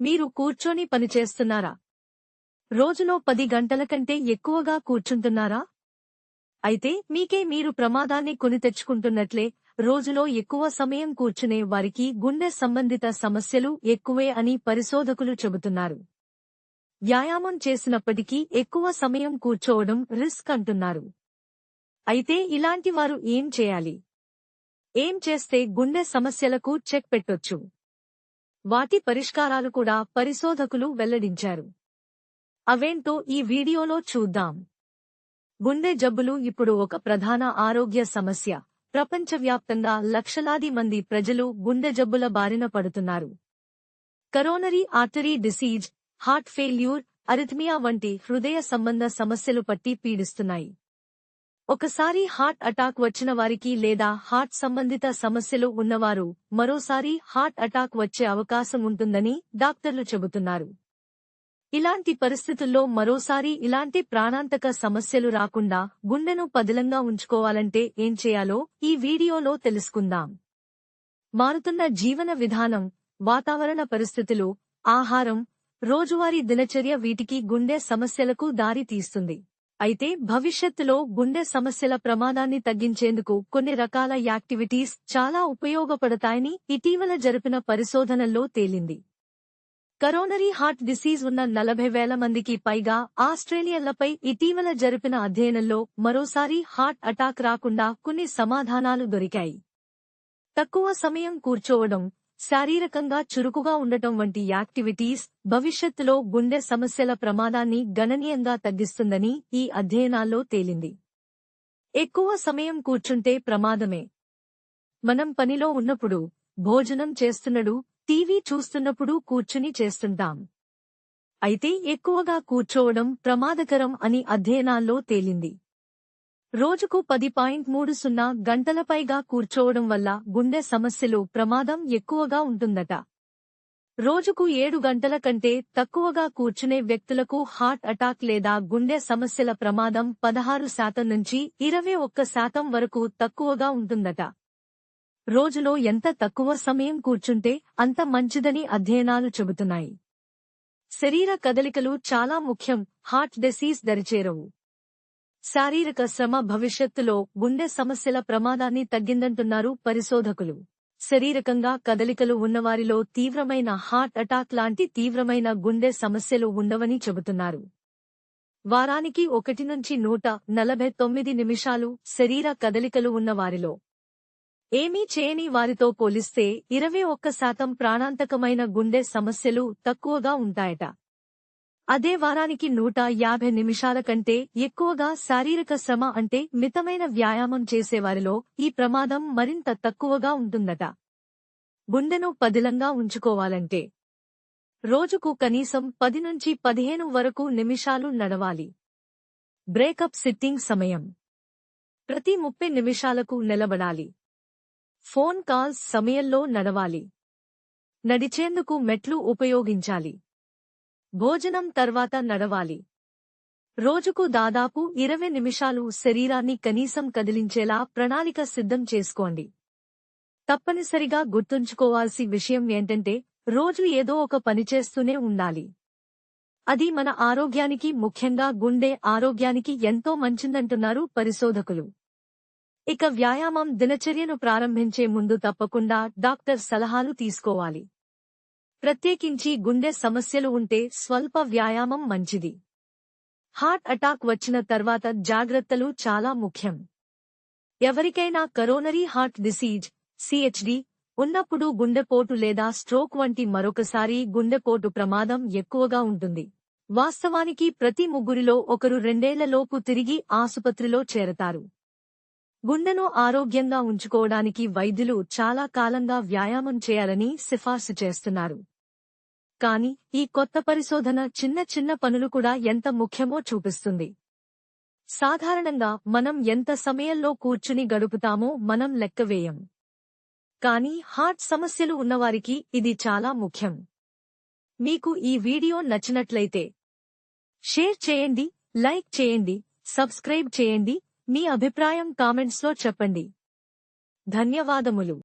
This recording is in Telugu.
మీరు కూర్చొని పనిచేస్తున్నారా రోజులో పది గంటల కంటే ఎక్కువగా కూర్చుంటున్నారా? అయితే మీకే మీరు ప్రమాదాన్ని కొని తెచ్చుకుంటున్నట్లే రోజులో ఎక్కువ సమయం కూర్చునే వారికి గుండె సంబంధిత సమస్యలు ఎక్కువే అని పరిశోధకులు చెబుతున్నారు. వ్యాయామం చేసినప్పటికీ ఎక్కువ సమయం కూర్చోవడం రిస్క్ అంటున్నారు. అయితే ఇలాంటి వారు ఏం చేయాలి? ఏం చేస్తే గుండె సమస్యలకు చెక్ పెట్టొచ్చు? వాటి పరిష్కారాలు కూడా పరిశోధకులు వెల్లడించారు. అవేంటో ఈ వీడియోలో చూద్దాం. గుండె జబ్బులు ఇప్పుడు ఒక ప్రధాన ఆరోగ్య సమస్య. ప్రపంచవ్యాప్తంగా లక్షలాది మంది ప్రజలు గుండె జబ్బుల బారిన పడుతున్నారు. Coronary artery disease heart failure arrhythmia వంటి హృదయ సంబంధ సమస్యలు పట్టి పీడిస్తున్నాయి. ఒకసారి హార్ట్ అటాక్ వచ్చిన వారికి లేదా హార్ట్ సంబంధిత సమస్యలు ఉన్నవారు మరోసారి హార్ట్ అటాక్ వచ్చే అవకాశం ఉంటుందని డాక్టర్లు చెబుతున్నారు. ఇలాంటి పరిస్థితుల్లో మరోసారి ఇలాంటి ప్రాణాంతక సమస్యలు రాకుండా గుండెను పదిలంగా ఉంచుకోవాలంటే ఏం చేయాలో ఈ వీడియోలో తెలుసుకుందాం. మారుతున్న జీవన విధానం వాతావరణ పరిస్థితులు ఆహారం రోజువారీ దినచర్య వీటికి గుండె సమస్యలకు దారి తీస్తుంది అయితే భవిష్యత్తులో గుండె సమస్యల ప్రమాదాన్ని తగ్గించేందుకు కొన్ని రకాల యాక్టివిటీస్ చాలా ఉపయోగపడతాయని ఇటీవల జరిపిన పరిశోధనల్లో తేలింది. కరోనరీ హార్ట్ డిసీజ్ ఉన్న నలభై వేల మందికి పైగా ఆస్ట్రేలియన్లపై ఇటీవల జరిపిన అధ్యయనంలో మరోసారి హార్ట్ అటాక్ రాకుండా కొన్ని సమాధానాలు దొరికాయి. తక్కువ సమయం కూర్చోవడం శారీరకంగా చురుకుగా ఉండటం వంటి యాక్టివిటీస్ భవిష్యత్తులో గుండె సమస్యల ప్రమాదాన్ని గణనీయంగా తగ్గిస్తుందని ఈ అధ్యయనాల్లో తేలింది. ఎక్కువ సమయం కూర్చుంటే ప్రమాదమే. మనం పనిలో ఉన్నప్పుడు భోజనం చేస్తున్నడు టీవీ చూస్తున్నప్పుడు కూర్చుని చేస్తుంటాం. అయితే ఎక్కువగా కూర్చోవడం ప్రమాదకరం అని అధ్యయనాల్లో తేలింది. రోజుకు పది పాయింట్ మూడు సున్నా గంటలపైగా కూర్చోవడం వల్ల గుండె సమస్యలు ప్రమాదం ఎక్కువగా ఉంటుందట. రోజుకు ఏడు గంటల కంటే తక్కువగా కూర్చునే వ్యక్తులకు హార్ట్ అటాక్ లేదా గుండె సమస్యల ప్రమాదం పదహారు శాతం నుంచి ఇరవై ఒక్క శాతం వరకు తక్కువగా ఉంటుందట. రోజులో ఎంత తక్కువ సమయం కూర్చుంటే అంత మంచిదని అధ్యయనాలు చెబుతున్నాయి. శరీర కదలికలు చాలా ముఖ్యం హార్ట్ డిసీజ్ దరిచేరవు. శారీరక శ్రమ భవిష్యత్తులో గుండె సమస్యల ప్రమాదాన్ని తగ్గిందంటున్నారు పరిశోధకులు. శరీరకంగా కదలికలు ఉన్నవారిలో తీవ్రమైన హార్ట్ అటాక్ లాంటి తీవ్రమైన గుండె సమస్యలు ఉండవని చెబుతున్నారు. వారానికి ఒకటి నుంచి నూట నలభై తొమ్మిది నిమిషాలు శరీర కదలికలు ఉన్నవారిలో. ఏమీ చేయని వారితో పోలిస్తే ఇరవై ఒక్క శాతం ప్రాణాంతకమైన గుండె సమస్యలు తక్కువగా ఉంటాయట. అదే వారానికి నూట యాభై నిమిషాల కంటే ఎక్కువగా శారీరక శ్రమ అంటే మితమైన వ్యాయామం చేసేవారిలో ఈ ప్రమాదం మరింత తక్కువగా ఉంటుందట. గుండెను పదిలంగా ఉంచుకోవాలంటే రోజుకు కనీసం పది నుంచి పదిహేను వరకు నిమిషాలు నడవాలి. బ్రేకప్ సిట్టింగ్ సమయం. ప్రతి ముప్పై నిమిషాలకు నిలబడాలి. ఫోన్ కాల్స్ సమయంలో నడవాలి. నడిచేందుకు మెట్లు ఉపయోగించాలి. భోజనం తర్వాత నడవాలి. రోజుకు దాదాపు ఇరవై నిమిషాలు శరీరాన్ని కనీసం కదిలించేలా ప్రణాళిక సిద్ధం చేసుకోండి. తప్పనిసరిగా గుర్తుంచుకోవాల్సి విషయం ఏంటంటే రోజు ఏదో ఒక పని చేస్తూనే ఉండాలి. అది మన ఆరోగ్యానికి ముఖ్యంగా గుండె ఆరోగ్యానికి ఎంతో మంచిందంటున్నారు పరిశోధకులు. ఇక వ్యాయామం దినచర్యను ప్రారంభించే ముందు తప్పకుండా డాక్టర్ సలహాలు తీసుకోవాలి. ప్రత్యేకించి గుండె సమస్యలు ఉంటే స్వల్ప వ్యాయామం మంచిది. హార్ట్ అటాక్ వచ్చిన తర్వాత జాగ్రత్తలు చాలా ముఖ్యం. ఎవరికైనా కరోనరీ హార్ట్ డిసీజ్ సిహెచ్డి ఉన్నప్పుడు గుండెపోటు లేదా స్ట్రోక్ వంటి మరొకసారి గుండెపోటు ప్రమాదం ఎక్కువగా ఉంటుంది. వాస్తవానికి ప్రతి ముగ్గురిలో ఒకరు రెండేళ్ళలోపు తిరిగి ఆసుపత్రిలో చేరతారు. గుండెను ఆరోగ్యంగా ఉంచుకోవడానికి వైద్యులు చాలా కాలంగా వ్యాయామం చేయాలని సిఫార్సు చేస్తున్నారు. కాని ఈ కొత్త పరిశోధన చిన్న చిన్న పనులు కూడా ఎంత ముఖ్యమో చూపిస్తుంది. సాధారణంగా మనం ఎంత సమయంలో కూర్చుని గడుపుతామో మనం లెక్కవేయం కానీ హార్ట్ సమస్యలు ఉన్నవారికి ఇది చాలా ముఖ్యం. మీకు ఈ వీడియో నచ్చినట్లయితే షేర్ చేయండి లైక్ చేయండి సబ్స్క్రైబ్ చేయండి మీ అభిప్రాయం కామెంట్స్లో చెప్పండి. ధన్యవాదములు.